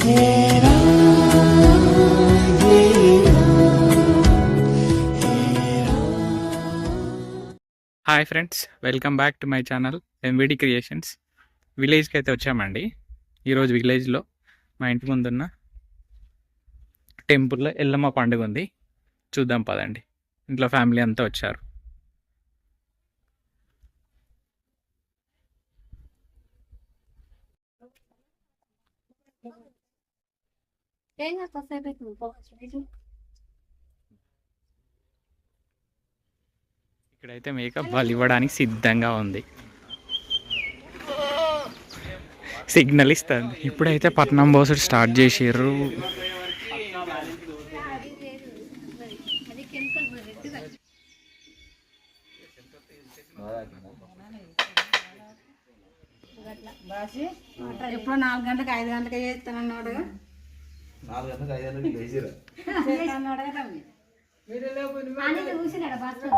Hi friends welcome back to my channel MVD creations విలేజ్కి అయితే వచ్చామండి. ఈరోజు విలేజ్లో మా ఇంటి ముందున్న టెంపుల్లో ఎల్లమ్మ పండుగ ఉంది. చూద్దాం పదండి. ఇంట్లో ఫ్యామిలీ అంతా వచ్చారు. Venga, పెట్టుకో పో. ఇక్కడైతే మేక బలి ఇవ్వడానికి సిద్ధంగా ఉంది. సిగ్నల్ ఇస్తుంది. ఇప్పుడైతే పట్నం బోసుడు స్టార్ట్ చేసారు ఎప్పుడో నాలుగు గంటలకు ఐదు గంటలకు చేస్తానన్నాడు. నాలుగు గంటలకు ఐదు గంటలకు లేచిరా అని చూసినాడు బస్సు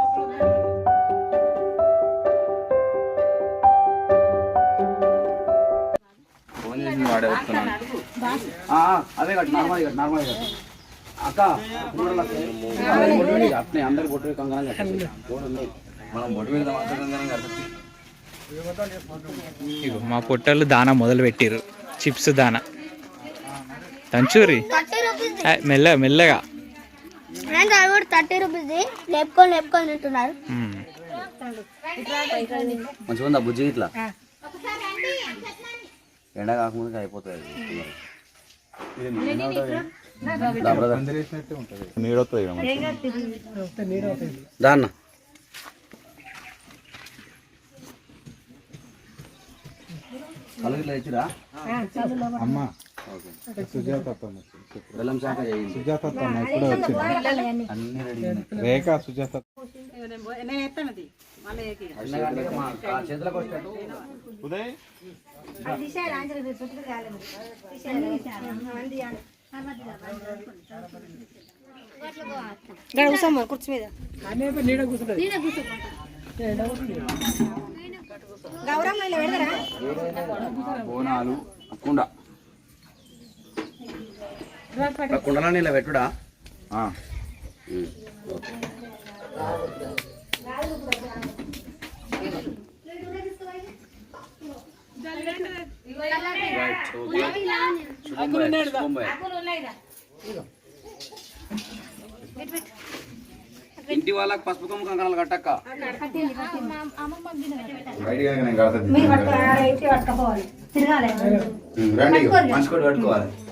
కట్టు నార్మల్ కట్టు నార్మల్ కట్టు. అక్క అట్నే అందరికి బొట్టు పెట్టి కంగారం మనం కంగారం మా పొట్టలు దానా మొదలు పెట్టిర్రు చిప్స్ దానా. తంచూరి. మెల్లగా. కూడా థర్టీ రూపీస్ లేపుకొని లేపుకొని తింటున్నారు. మ్మ్. మంచిగా ఉందా బుజ్జి ఇట్లా ఎండ కాకముందుకు అయిపోతుంది అది. దా బ్రదర్. దా అన్న కలుగు ఇట్లా తెచ్చిరా? అమ్మా. ఓకే. సుజాతతో బెల్లం శాఖ సుజాతతో ఇప్పుడే వచ్చింది? అన్ని. రెడీ. రేఖ సుజాత ఇక్కడ కూర్చోమ్మ కుర్చీ మీద. ఇలా పెడతారా? బోనాలు కుండ ఆ కుండలని ఇలా పెట్టుడా. ఇంటి వాళ్ళకి పసుపు కొమ్ము కంకణాలు కట్టక్క. రండి మంచుకోటి పట్టుకోవాలి. పట్టుకోరా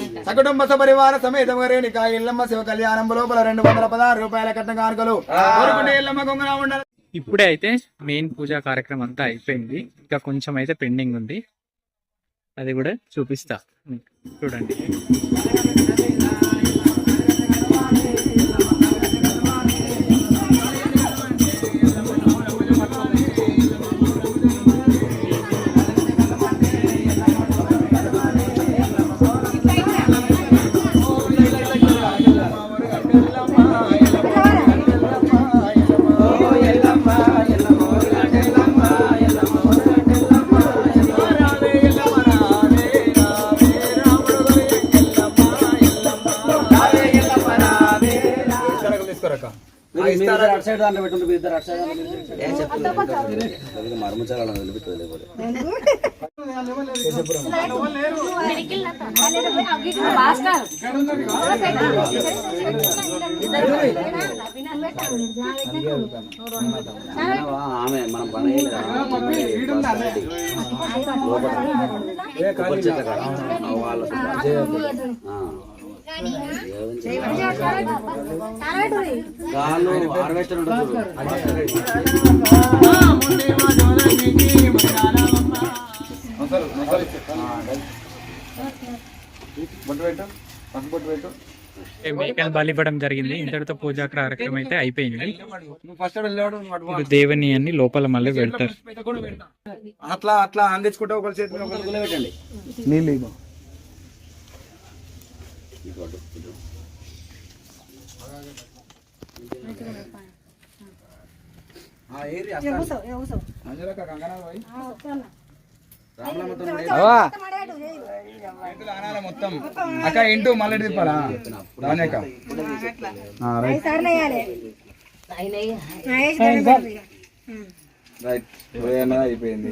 సకుటుంబ సపరివార సమేత రేణిక ఇల్లమ్మ శివ కళ్యాణం లోపల రెండు వందల పదహారు రూపాయల కట్న కానుకలు ఇల్లమ్మ గొంగన ఉండాలి. ఇప్పుడే అయితే మెయిన్ పూజా కార్యక్రమం అంతా అయిపోయింది. ఇంకా కొంచెం అయితే పెండింగ్ ఉంది. అది కూడా చూపిస్తా. చూడండి. మర్మచారాలను లేకపోతే ఆమె మనం పని వాళ్ళ హార్వెస్టర్ ఉంటుంది మేకలు ఇవ్వడం జరిగింది. ఇంతటితో పూజా కార్యక్రమం అయితే అయిపోయింది. ఇప్పుడు దేవుని అన్ని లోపల మళ్ళీ పెడతారు. అట్లా అట్లా అందించుకుంటే ఒకరి చేతి నీళ్ళు మొత్తం అక్క ఇంటూ మళ్ళీ తిప్పాలా రానేక రైట్ అయిపోయింది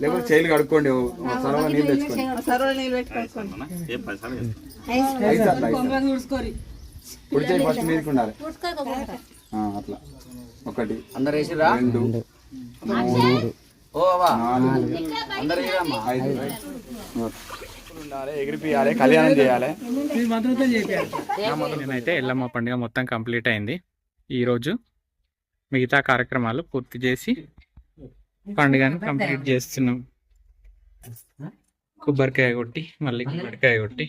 లేకపోతే చేయిలు కడుక్కోండి సరళ నీళ్ళు తెచ్చుకోండి. కుడి చేయి ఫస్ట్ మీదకి ఉండాలి ఆ, అట్లా. ఒకటి అందరు వేసిరా రెండు ఓ అవ్వా. నాలుగు అందరు వేసిరమ్మా ఐదు. ఉండాలి ఎగిరిపియాలి కళ్యాణం చేయాలి. నేనైతే ఎల్లమ్మ పండుగ మొత్తం కంప్లీట్ అయింది. ఈరోజు మిగతా కార్యక్రమాలు పూర్తి చేసి పండుగను కంప్లీట్ చేస్తున్నాం. కొబ్బరికాయ కొట్టి మళ్ళీ కొబ్బరికాయ కొట్టి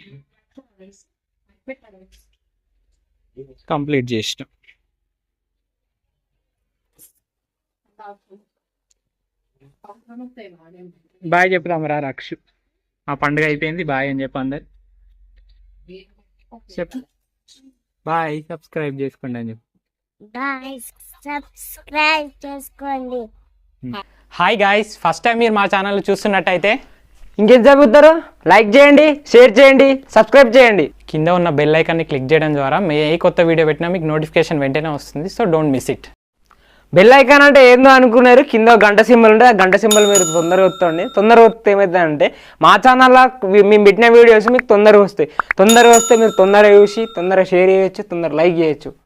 కంప్లీట్ చేసినాం. బాయ్ చెప్పుదాం రా రక్షు. ఆ పండుగ అయిపోయింది బాయ్ అని చెప్పి అందరు. చెప్పు. బాయ్ సబ్స్క్రైబ్ చేసుకోండి అని చెప్పు. గాయ్స్ సబ్స్క్రైబ్ చేసుకోండి. హాయ్ గాయ్స్ ఫస్ట్ టైం మీరు మా ఛానల్ చూస్తున్నట్టయితే ఇంకేం చదువుతారు? లైక్ చేయండి షేర్ చేయండి సబ్స్క్రైబ్ చేయండి. కింద ఉన్న బెల్ ఐకాన్ని క్లిక్ చేయడం ద్వారా మే ఏ కొత్త వీడియో పెట్టినా మీకు నోటిఫికేషన్ వెంటనే వస్తుంది so don't miss it bell icon అంటే ఏందో అనుకున్నారు కింద గంట సింబల్ ఉంటే ఆ గంట సింబల్ మీరు తొందరగా వస్తుంది. తొందరగా వస్తే ఏమవుతుందంటే మా ఛానల్లో మేము పెట్టిన వీడియోస్ మీకు తొందరగా వస్తాయి. తొందరగా వస్తే మీరు తొందరగా చూసి తొందరగా షేర్ చేయొచ్చు తొందరగా లైక్ చేయొచ్చు.